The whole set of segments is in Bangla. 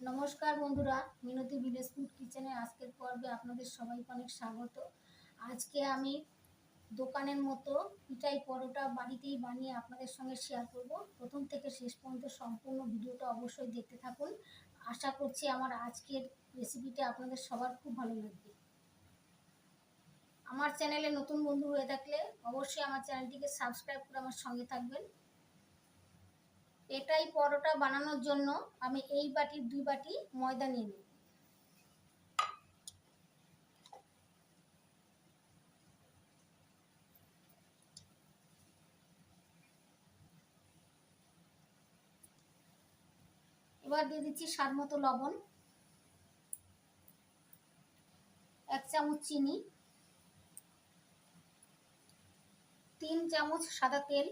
নমস্কার বন্ধুরা, মিনতি ভিলেজ ফুড কিচেনের আজকের পর্বে আপনাদের সবাইকে অনেক স্বাগত। আজকে আমি দোকানের মতো পিঠাই পরোটা বাড়িতেই বানিয়ে আপনাদের সঙ্গে শেয়ার করব। প্রথম থেকে শেষ পর্যন্ত সম্পূর্ণ ভিডিওটা অবশ্যই দেখতে থাকুন। আশা করছি আমার আজকের রেসিপিটা আপনাদের সবার খুব ভালো লাগবে। আমার চ্যানেলে নতুন বন্ধু হয়ে থাকলে অবশ্যই আমার চ্যানেলটিকে সাবস্ক্রাইব করে আমার সঙ্গে থাকবেন। এটাই পরোটা বানানোর জন্য আমি এই বাটির দুই বাটি ময়দা নিয়ে নেব এবার দিয়ে দিচ্ছি স্বাদ মতো লবণ, এক চামচ চিনি, তিন চামচ সাদা তেল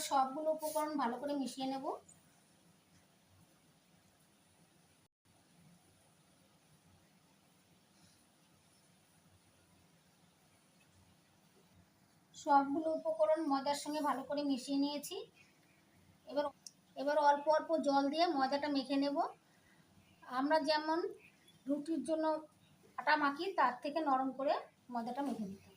এবার সবগুলো উপকরণ ভালো করে মিশিয়ে নেব। সবগুলো উপকরণ ময়দার সঙ্গে ভালো করে মিশিয়ে নিয়েছি। এবার এবার অল্প অল্প জল দিয়ে ময়দাটা মেখে নেব। আমরা যেমন রুটির জন্য আটা মাখি, তার থেকে নরম করে ময়দাটা মেখে নিতে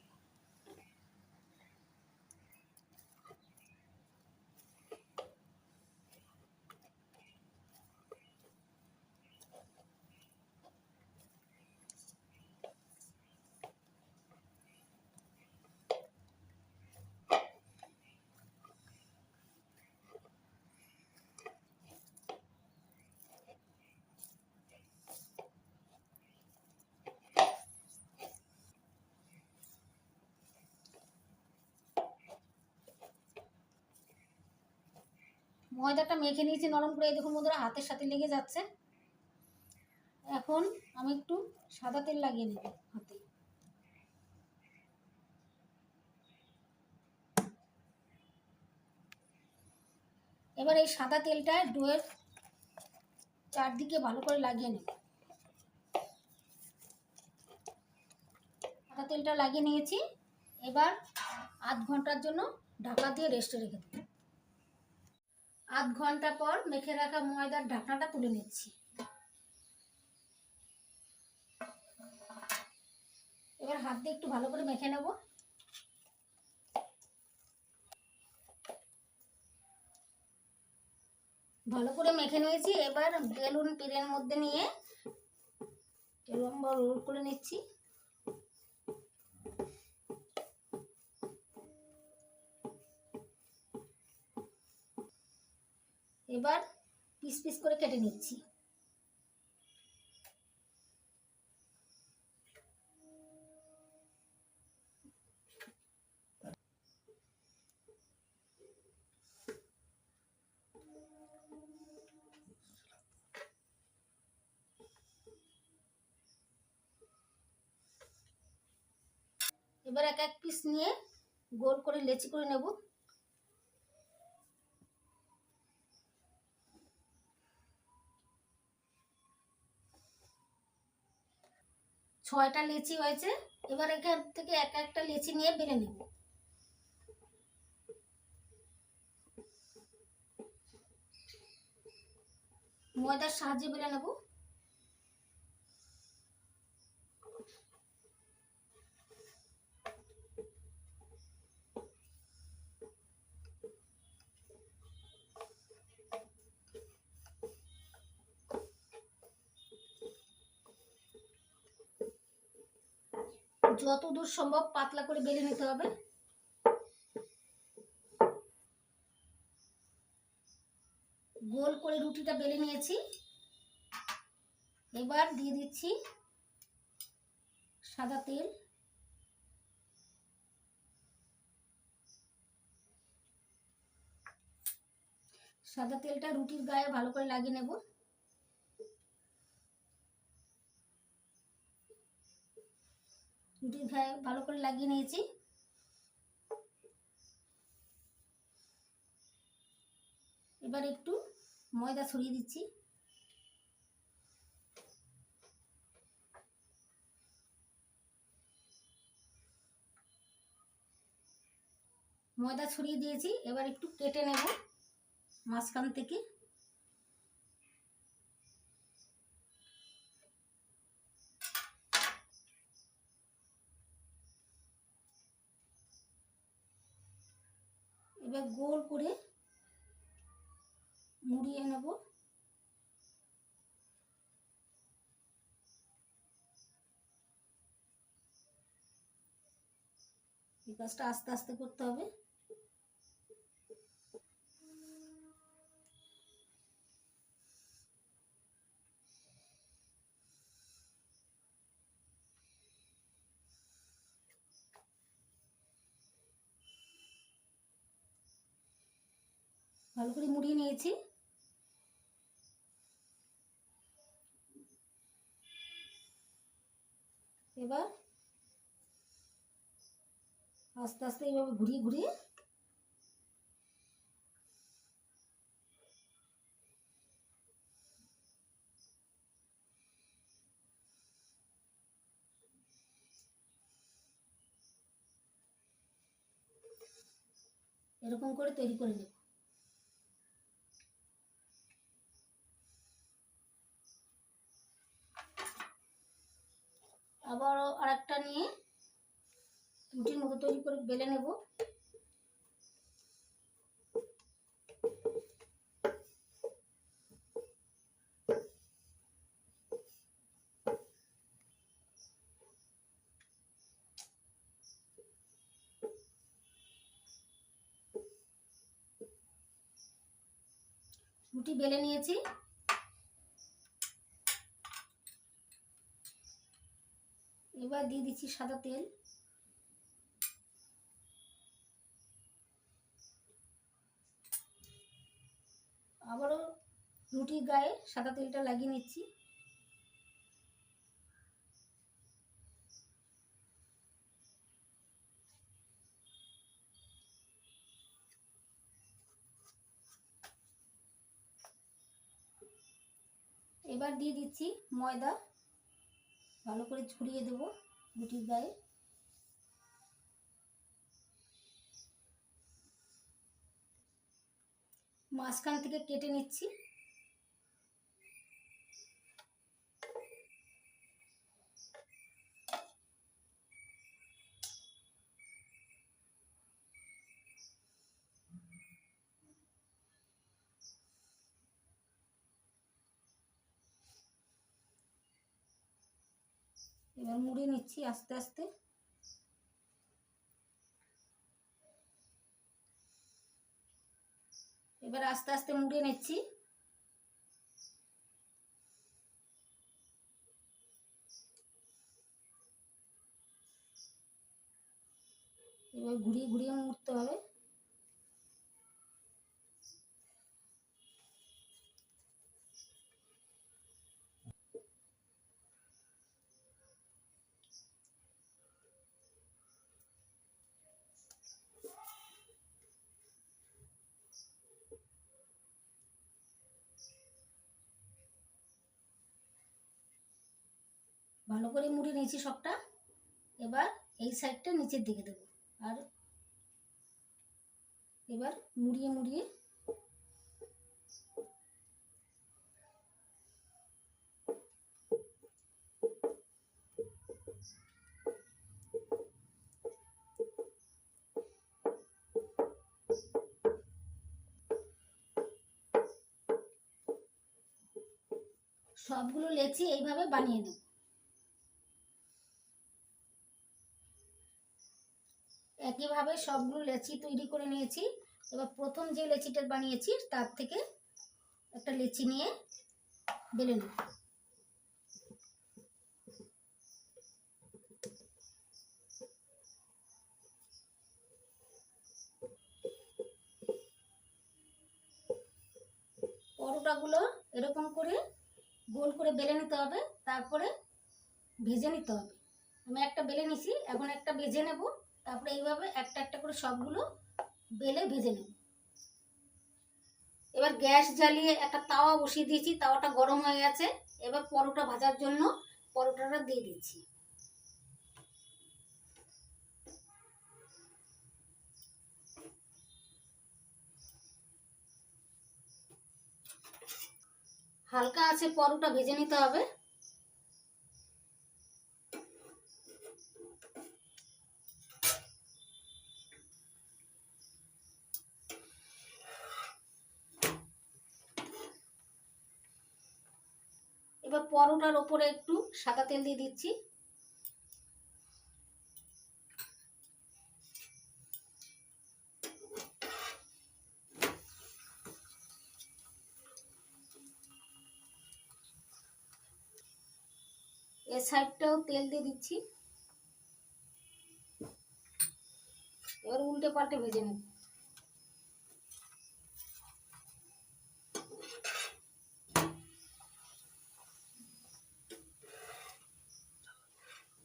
ময়দাটা মেখে নিয়েছি নরম করে। দেখুন বন্ধুরা, হাতের সাথে লেগে যাচ্ছে। এখন আমি একটু সাদা তেল লাগিয়ে নেব হাতে। এবার এই সাদা তেলটা ডোয়ের চারদিকে ভালো করে লাগিয়ে নেব। সাদা তেলটা লাগিয়ে নিয়েছি। এবার আধ ঘণ্টার জন্য ঢাকা দিয়ে রেস্টে রেখে দেবো। আধ ঘণ্টা পর মেখে রাখা ময়দার ঢাকনাটা তুলে নিচ্ছি। এবার হাত দিয়ে একটু ভালো করে মেখে নেব। ভালো করে মেখে নিয়েছি। এবার বেলুন পেনের মধ্যে নিয়ে লম্বা রোল করে নিচ্ছি। এবার পিস পিস করে কেটে নিচ্ছি। এবার এক এক পিস নিয়ে গোল করে লেচি করে নেব। ছয়টা লিচি হয়েছে, এবার এখান থেকে এক একটা লিচি নিয়ে বেড়ে নেব। ময়দার সাহায্যে বেড়ে নেব। যত দূর সম্ভব পাতলা করে বেলে নিতে হবে। গোল করে রুটিটা বেলে নিয়েছি। এবার দিয়ে দিচ্ছি সাদা তেল। সাদা তেলটা রুটির গায়ে ভালো করে লাগিয়ে নেব। দুই ঘায়ে ভালো করে লাগিয়ে নিয়েছি। এবার একটু ময়দা ছড়িয়ে দিচ্ছি। ময়দা ছড়িয়ে দিয়েছি, এবার একটু কেটে নেব মাঝখান থেকে। এবার গোল করে মুড়িয়ে নেব। এই কাজটা আস্তে আস্তে করতে হবে। ভালো করে মুড়িয়ে নিয়েছি। এবার আস্তে আস্তে এইভাবে ঘুরিয়ে ঘুরিয়ে এরকম করে তৈরি করে নেব। আরেকটা নিয়ে রুটির মতো তৈরি করে বেলে নেব। রুটি বেলে নিয়েছি। এবার দিয়ে দিচ্ছি সাদা তেল। আবারও রুটির গায়ে সাদা তেলটা লাগিয়ে নিচ্ছি। এবার দিয়ে দিচ্ছি ময়দা। ভালো করে ছড়িয়ে দেব। রুটির গায়ে মাঝখান থেকে কেটে নিচ্ছি। এবার মুড়ে নিচ্ছি আস্তে আস্তে। এবার আস্তে আস্তে মুড়ে নিচ্ছি। এবার ঘুরিয়ে ঘুরিয়ে মুড়তে হবে। ভালো করে মুড়ে নিয়েছি সবটা। এবার এই সাইডটা নিচের দিকে দেবো। আর এবার মুড়িয়ে মুড়িয়ে সবগুলো লেচি এইভাবে বানিয়ে নেব। একইভাবে সবগুলো লেচি তৈরি করে নিয়েছি। এবার প্রথম যে লেচিটা বানিয়েছি, তার থেকে একটা লেচি নিয়ে বেলে নেব। পরোটাগুলো এরকম করে গোল করে বেলে নিতে হবে, তারপরে ভেজে নিতে হবে। আমি একটা বেলে নিছি, এখন একটা ভেজে নেব। তারপরে এইভাবে একটা একটা করে সবগুলো বেলে ভেজে নেব। এবার গ্যাস জ্বালিয়ে একটা তাওয়া বসিয়ে দিয়েছি, তাওয়াটা গরম হয়ে গেছে। এবার পরোটা ভাজার জন্য পরোটাটা দিয়ে দিচ্ছি। হালকা আছে পরোটা ভেজে নিতে হবে। এবার পরোটার ওপরে একটু সাদা তেল দিয়ে দিচ্ছি। এ সাইডটাও তেল দিয়ে দিচ্ছি। এবার উল্টে পাল্টে ভেজে নেব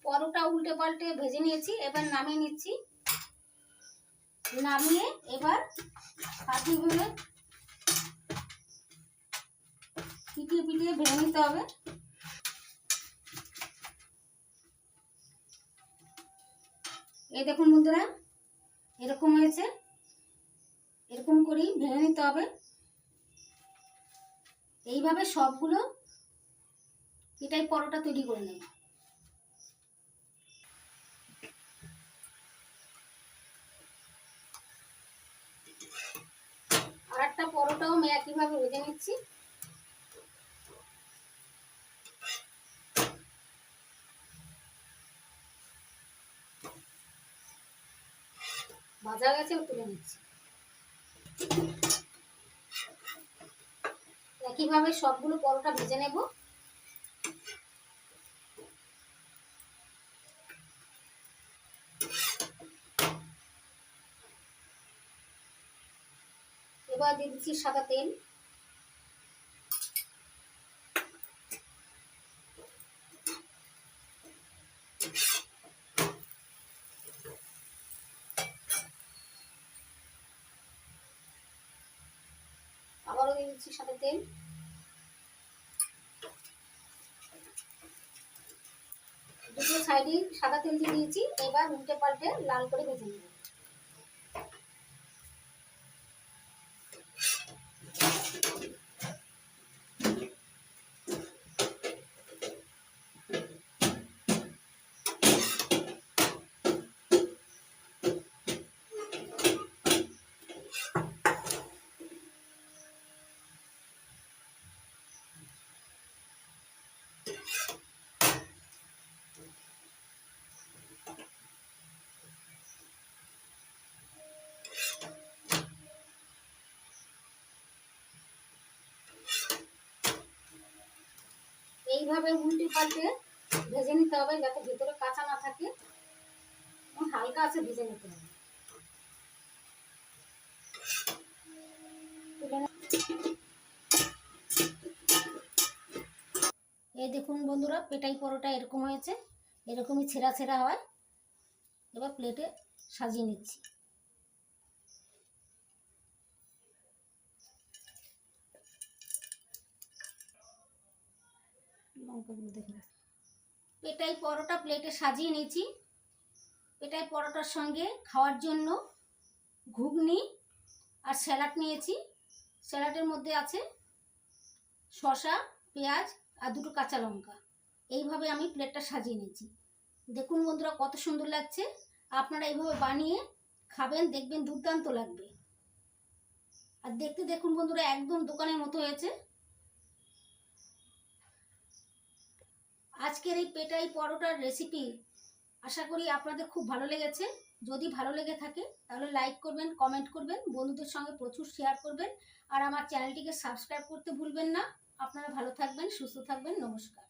পরোটা উল্টে পাল্টে ভেজে নিয়েছি, এবার নামিয়ে নিচ্ছি। নামিয়ে এবার পাতিগুলো পিটিয়ে পিটিয়ে ভেজে নিতে হবে। এই দেখুন বন্ধুরা, এরকম হয়েছে। এরকম করেই ভেঙে নিতে হবে। এইভাবে সবগুলো এটাই পরোটা তৈরি করে নেব। আর পরোটাও আমি একইভাবে ভেজে নিচ্ছি। ভাজা গেছে তুলে নিচ্ছি। একইভাবে সবগুলো পরোটা ভেজে নেব এবার দিয়ে দিচ্ছি সাদা তেল। আবারও দিয়ে দিচ্ছি সাদা তেল। দুটো সাইডে সাদা তেল দিয়ে দিয়েছি, এবার উল্টে পাল্টে লাল করে ভেজে নেব। এইভাবে উল্টে পাল্টে ভেজে নিতে হবে যাতে ভেতরে কাঁচা না থাকে। হালকা আছে ভেজে নিতে হবে। এই দেখুন বন্ধুরা, পেটাই পরোটা এরকম হয়েছে। এরকমই ছেঁড়া ছেঁড়া হয়। এবার প্লেটে সাজিয়ে নিচ্ছি। লঙ্কাগুলো দেখে। পেটাই পরোটা প্লেটে সাজিয়ে নিয়েছি। পেটাই পরোটার সঙ্গে খাওয়ার জন্য ঘুগনি আর স্যালাড নিয়েছি। স্যালাডের মধ্যে আছে শসা, পেঁয়াজ আর দুটো কাঁচা লঙ্কা। এইভাবে আমি প্লেটটা সাজিয়ে নিয়েছি। দেখুন বন্ধুরা কত সুন্দর লাগছে। আপনারা এইভাবে বানিয়ে খাবেন, দেখবেন দুর্দান্ত লাগবে। আর দেখতে দেখুন বন্ধুরা একদম দোকানের মতো হয়েছে। আজকের এই পেটাই পরোটার রেসিপি আশা করি আপনাদের খুব ভালো লেগেছে। যদি ভালো লেগে থাকে, তাহলে লাইক করবেন কমেন্ট করবেন, বন্ধুদের সঙ্গে প্রচুর শেয়ার করবেন। আর আমার চ্যানেলটিকে সাবস্ক্রাইব করতে ভুলবেন না। আপনারা ভালো থাকবেন, সুস্থ থাকবেন, নমস্কার।